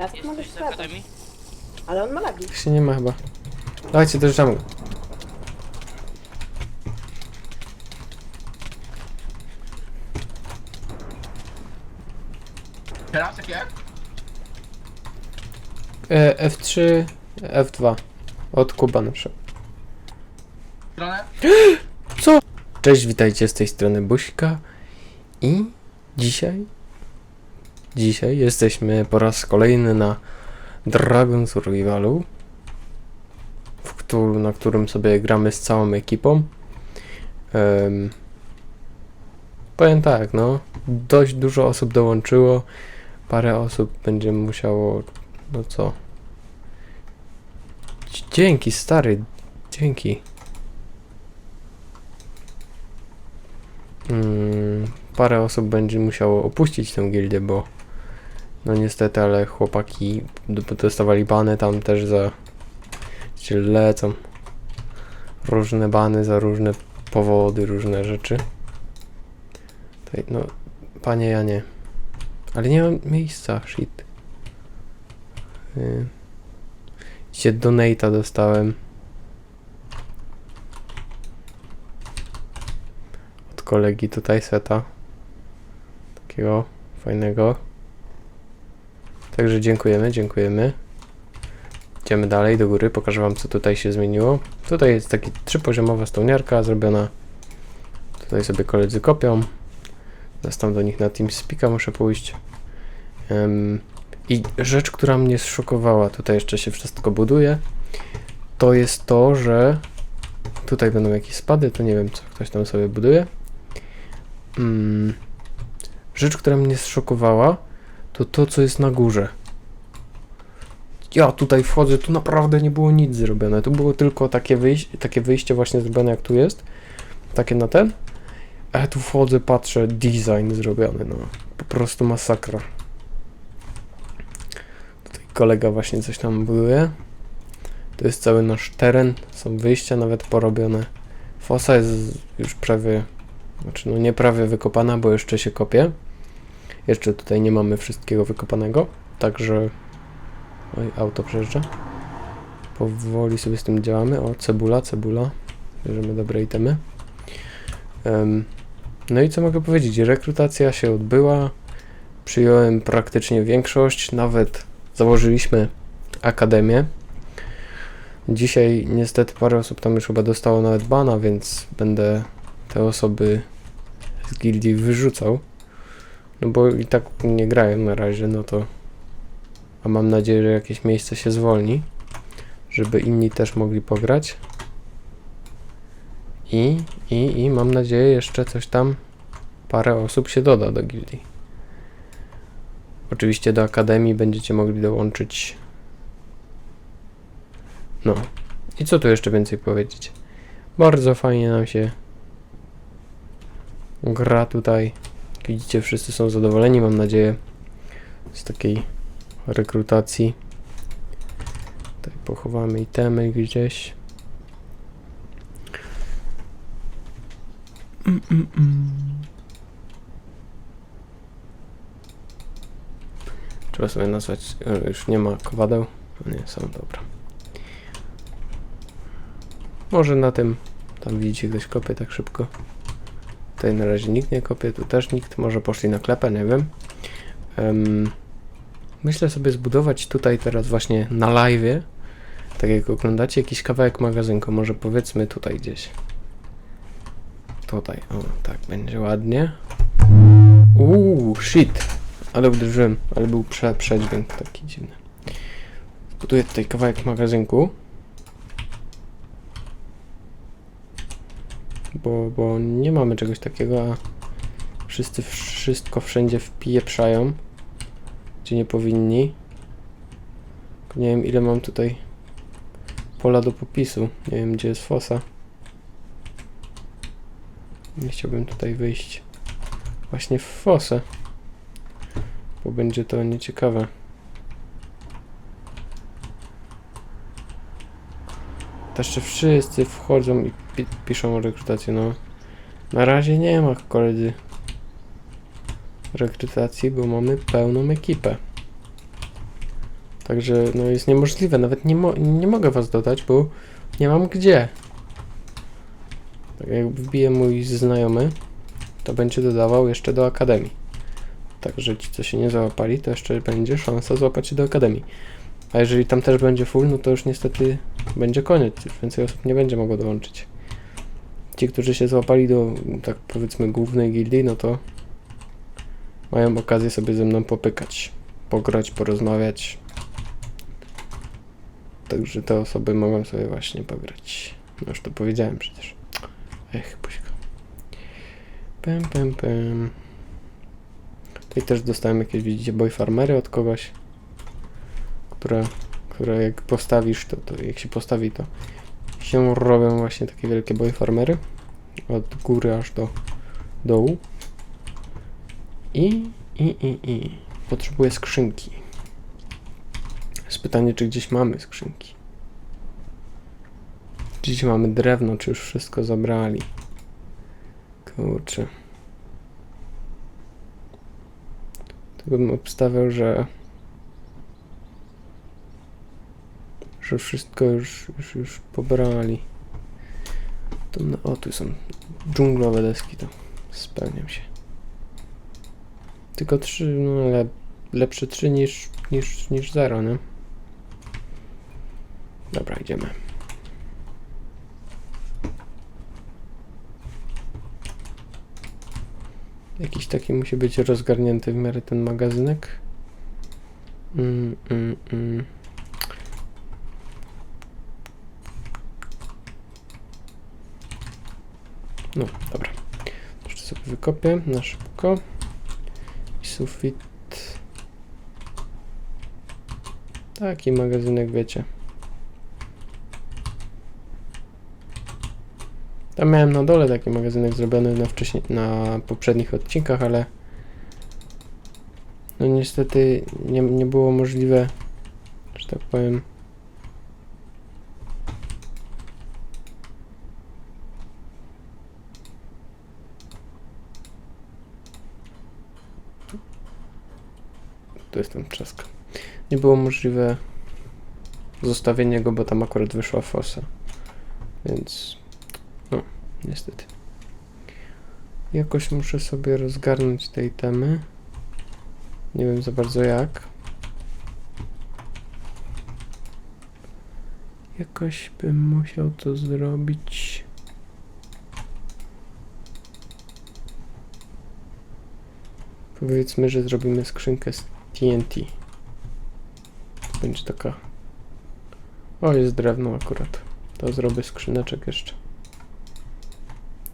Ja tu mogę ktoś z sprawdzać. Akademii? Ale on ma lagi. Się nie ma chyba. Dawajcie, dojeżdżamy. Teraz jakie? E, F3, F2. Od Kuba na przykład. Stronę? Cześć, witajcie z tej strony Buźka i dzisiaj, dzisiaj jesteśmy po raz kolejny na Dragon Survivalu, w którym, na którym sobie gramy z całą ekipą. Em, powiem tak, no, dość dużo osób dołączyło, parę osób będzie musiało, no co, dzięki stary, dzięki. Mm, parę osób będzie musiało opuścić tę gildię, bo no niestety, ale chłopaki dostawali bany tam też za gdzie lecą różne bany za różne powody, różne rzeczy. Tutaj, no, panie Janie, ale nie mam miejsca, shit. Yy. Gdzie dostałem. od kolegi tutaj seta. Takiego fajnego. Także dziękujemy, dziękujemy. Idziemy dalej do góry, pokażę wam co tutaj się zmieniło. Tutaj jest taki trzypoziomowa stołniarka zrobiona. Tutaj sobie koledzy kopią. Teraz do nich na TeamSpeaka muszę pójść. Em, I rzecz, która mnie zszokowała, tutaj jeszcze się wszystko buduje, to jest to, że tutaj będą jakieś spady, to nie wiem co ktoś tam sobie buduje. Mm. Rzecz, która mnie zszokowała, to to, co jest na górze. Ja tutaj wchodzę, tu naprawdę nie było nic zrobione. Tu było tylko takie wyjście, takie wyjście właśnie zrobione, jak tu jest. Takie na ten. A tu wchodzę, patrzę, design zrobiony, no. Po prostu masakra. Tutaj kolega właśnie coś tam buduje. To jest cały nasz teren, są wyjścia nawet porobione. Fosa jest już prawie znaczy, no nie prawie wykopana, bo jeszcze się kopie. Jeszcze tutaj nie mamy wszystkiego wykopanego, także... Oj, auto przejeżdża. Powoli sobie z tym działamy. O, cebula, cebula. Bierzemy dobre itemy. Em, no i co mogę powiedzieć? Rekrutacja się odbyła. Przyjąłem praktycznie większość. Nawet założyliśmy akademię. Dzisiaj niestety parę osób tam już chyba dostało nawet bana, więc będę te osoby z gildii wyrzucał. No bo i tak nie grają na razie, no to. A mam nadzieję, że jakieś miejsce się zwolni, żeby inni też mogli pograć. I, i, i mam nadzieję, jeszcze coś tam, parę osób się doda do gildii. Oczywiście do akademii będziecie mogli dołączyć. No. I co tu jeszcze więcej powiedzieć? Bardzo fajnie nam się gra tutaj. Widzicie, wszyscy są zadowoleni, mam nadzieję, z takiej rekrutacji. Tutaj pochowamy itemy gdzieś. Trzeba sobie nazwać, e, już nie ma kowadeł. Nie, są, dobra. Może na tym, tam widzicie, ktoś kopie tak szybko. Tutaj na razie nikt nie kopie, tu też nikt. Może poszli na klepę, nie wiem. Em, myślę sobie zbudować tutaj teraz właśnie na live, tak jak oglądacie, jakiś kawałek magazynku. Może powiedzmy tutaj gdzieś. Tutaj, o tak, będzie ładnie. Uuu, shit. Ale uderzyłem, ale był prze, przedźwięk taki dziwny. Zbuduję tutaj kawałek magazynku. Bo, bo nie mamy czegoś takiego, a wszyscy wszystko wszędzie wpieprzają, gdzie nie powinni. Nie wiem ile mam tutaj pola do popisu, nie wiem gdzie jest fosa. Nie chciałbym tutaj wyjść właśnie w fosę, bo będzie to nieciekawe. Jeszcze wszyscy wchodzą i pi piszą rekrutację, no. Na razie nie ma koledzy rekrutacji, bo mamy pełną ekipę. Także no jest niemożliwe, nawet nie, mo nie mogę was dodać, bo nie mam gdzie. Tak jak wbije mój znajomy, to będzie dodawał jeszcze do Akademii. Także ci, co się nie załapali, to jeszcze będzie szansa złapać się do Akademii. A jeżeli tam też będzie full, no to już niestety będzie koniec. Już więcej osób nie będzie mogło dołączyć. Ci, którzy się złapali do, tak powiedzmy, głównej gildii, no to mają okazję sobie ze mną popykać, pograć, porozmawiać. Także te osoby mogą sobie właśnie pograć. No już to powiedziałem przecież. Ech, puśka. Pem, pem, pem. Tutaj też dostałem jakieś, widzicie, boy farmery od kogoś, które, które jak postawisz, to, to jak się postawi, to się robią właśnie takie wielkie boy farmery. Od góry aż do dołu. I, i, i, i. Potrzebuję skrzynki. Jest pytanie, czy gdzieś mamy skrzynki. Gdzieś mamy drewno, czy już wszystko zabrali. Kurczę. Tego bym obstawiał, że że wszystko już, już, już pobrali. To na, o, tu są dżunglowe deski, to spełniam się. Tylko trzy, no ale lepsze trzy niż, niż, niż zero, nie? Dobra, idziemy. Jakiś taki musi być rozgarnięty w miarę ten magazynek. Mm, mm, mm. No, dobra. Jeszcze sobie wykopię na szybko. I sufit. Taki magazynek, wiecie. Tam miałem na dole taki magazynek zrobiony na, wcześniej, na poprzednich odcinkach, ale no niestety nie, nie było możliwe, że tak powiem, Tu jest ten trzask. Nie było możliwe zostawienie go, bo tam akurat wyszła fosa. Więc no, niestety. Jakoś muszę sobie rozgarnąć tej temy. Nie wiem za bardzo jak. Jakoś bym musiał to zrobić. Powiedzmy, że zrobimy skrzynkę z TNT. To będzie taka. O, jest drewno akurat. To zrobię skrzyneczek jeszcze.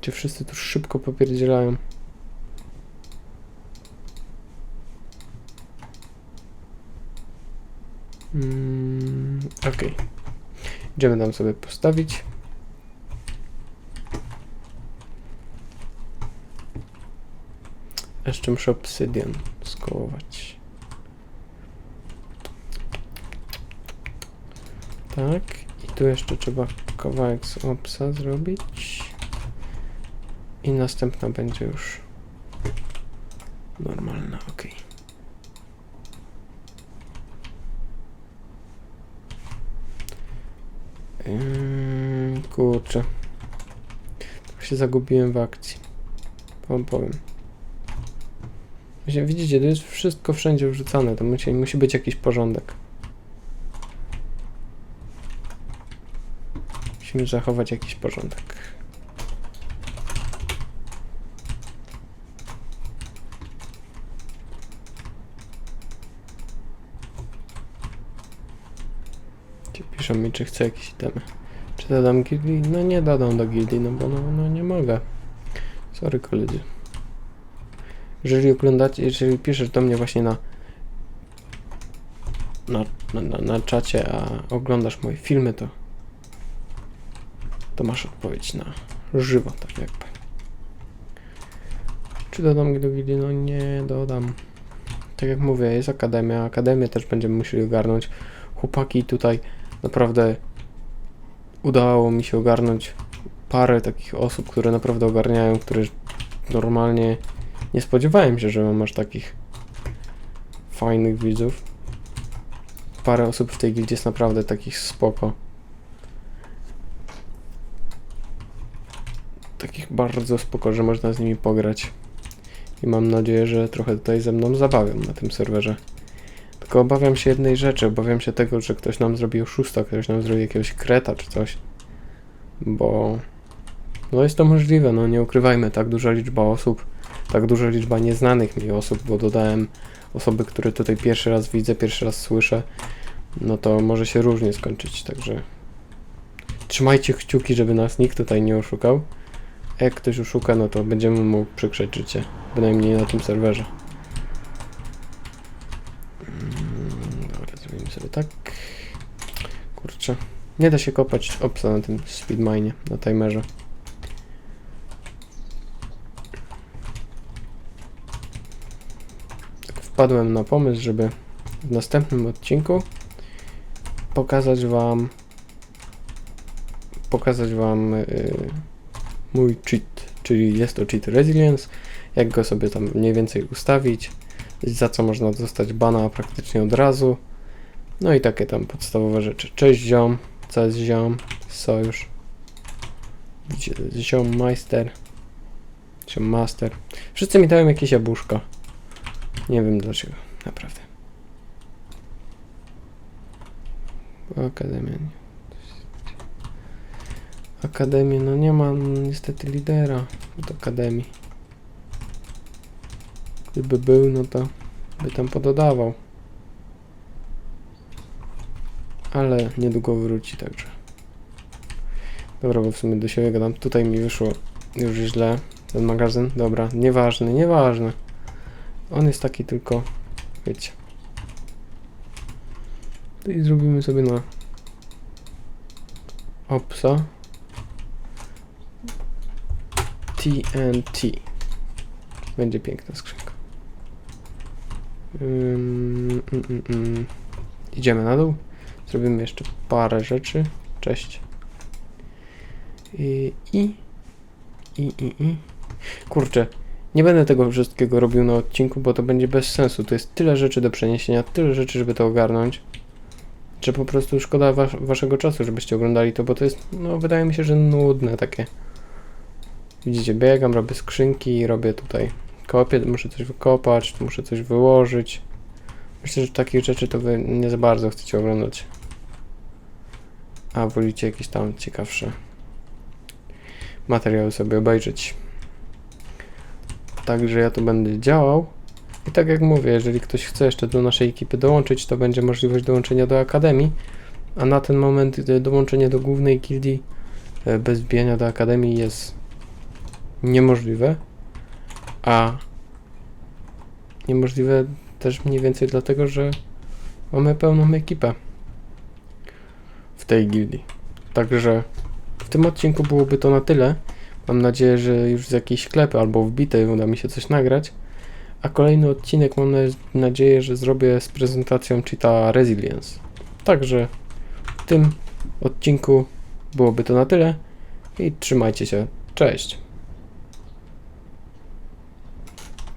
Gdzie wszyscy tu szybko popierdzielają. Mm, Okej. Idziemy tam sobie postawić. Jeszcze muszę obsydian skołować. Tak. I tu jeszcze trzeba kawałek z opsa zrobić. I następna będzie już normalna, ok. Kurczę. Trochę się zagubiłem w akcji. Wam powiem. Widzicie, to jest wszystko wszędzie wrzucane, to musi, musi być jakiś porządek. Musimy zachować jakiś porządek. Piszą mi, czy chcę jakieś itemy. Czy dodam gildii? No nie dodam do gildii, no bo no, no nie mogę. Sorry koledzy. Jeżeli oglądacie, jeżeli piszesz do mnie właśnie na, na, na, na czacie, a oglądasz moje filmy, to to masz odpowiedź na żywo, tak jakby. Czy dodam do gildii? No nie dodam. Tak jak mówię, jest akademia. Akademię też będziemy musieli ogarnąć. Chłopaki tutaj naprawdę udało mi się ogarnąć parę takich osób, które naprawdę ogarniają, które normalnie nie spodziewałem się, że mam aż takich fajnych widzów. parę osób w tej gildii jest naprawdę takich spoko. Takich bardzo spoko, że można z nimi pograć. I mam nadzieję, że trochę tutaj ze mną zabawią na tym serwerze. Tylko obawiam się jednej rzeczy, obawiam się tego, że ktoś nam zrobi oszusta, ktoś nam zrobi jakiegoś kreta czy coś. Bo no jest to możliwe, no nie ukrywajmy, tak duża liczba osób, tak duża liczba nieznanych mi osób, bo dodałem osoby, które tutaj pierwszy raz widzę, pierwszy raz słyszę, no to może się różnie skończyć, także trzymajcie kciuki, żeby nas nikt tutaj nie oszukał. Jak ktoś oszuka, no to będziemy mu przykrzeć życie, bynajmniej na tym serwerze. Mm, Dobra, zrobimy sobie tak. Kurczę. Nie da się kopać opsa na tym speedmine, na timerze. Tak wpadłem na pomysł, żeby w następnym odcinku pokazać wam pokazać wam yy, mój cheat, czyli jest to cheat resilience, jak go sobie tam mniej więcej ustawić, za co można dostać bana praktycznie od razu. No i takie tam podstawowe rzeczy. Cześć ziom, co jest ziom, sojusz. Ziom majster. Ziom master. Wszyscy mi dają jakieś jabłuszka. Nie wiem dlaczego, naprawdę. Akademia. Nie. Akademii, no nie ma niestety lidera od Akademii. Gdyby był, no to by tam pododawał. Ale niedługo wróci, także. Dobra, bo w sumie do siebie gadam. Tutaj mi wyszło już źle ten magazyn. Dobra, nieważny, nieważny. On jest taki tylko, wiecie. I zrobimy sobie na opsa. TNT. Będzie piękna skrzynka. Mm. Idziemy na dół. Zrobimy jeszcze parę rzeczy. Cześć. I, i, i, i, i. Kurczę, nie będę tego wszystkiego robił na odcinku, bo to będzie bez sensu. To jest tyle rzeczy do przeniesienia, tyle rzeczy, żeby to ogarnąć, że po prostu szkoda was waszego czasu, żebyście oglądali to, bo to jest, no wydaje mi się, że nudne takie. Widzicie, biegam, robię skrzynki, robię tutaj kopię, muszę coś wykopać, muszę coś wyłożyć. Myślę, że takich rzeczy to wy nie za bardzo chcecie oglądać. A wolicie jakieś tam ciekawsze materiały sobie obejrzeć. Także ja tu będę działał. I tak jak mówię, jeżeli ktoś chce jeszcze do naszej ekipy dołączyć, to będzie możliwość dołączenia do Akademii. A na ten moment y, dołączenie do głównej gildii y, bez wbijania do Akademii jest niemożliwe. A niemożliwe też mniej więcej dlatego, że mamy pełną ekipę w tej gildii. Także w tym odcinku byłoby to na tyle. Mam nadzieję, że już z jakiejś sklepy albo wbitej uda mi się coś nagrać. A kolejny odcinek mam na- nadzieję, że zrobię z prezentacją Cheetah Resilience. Także w tym odcinku byłoby to na tyle i trzymajcie się. Cześć!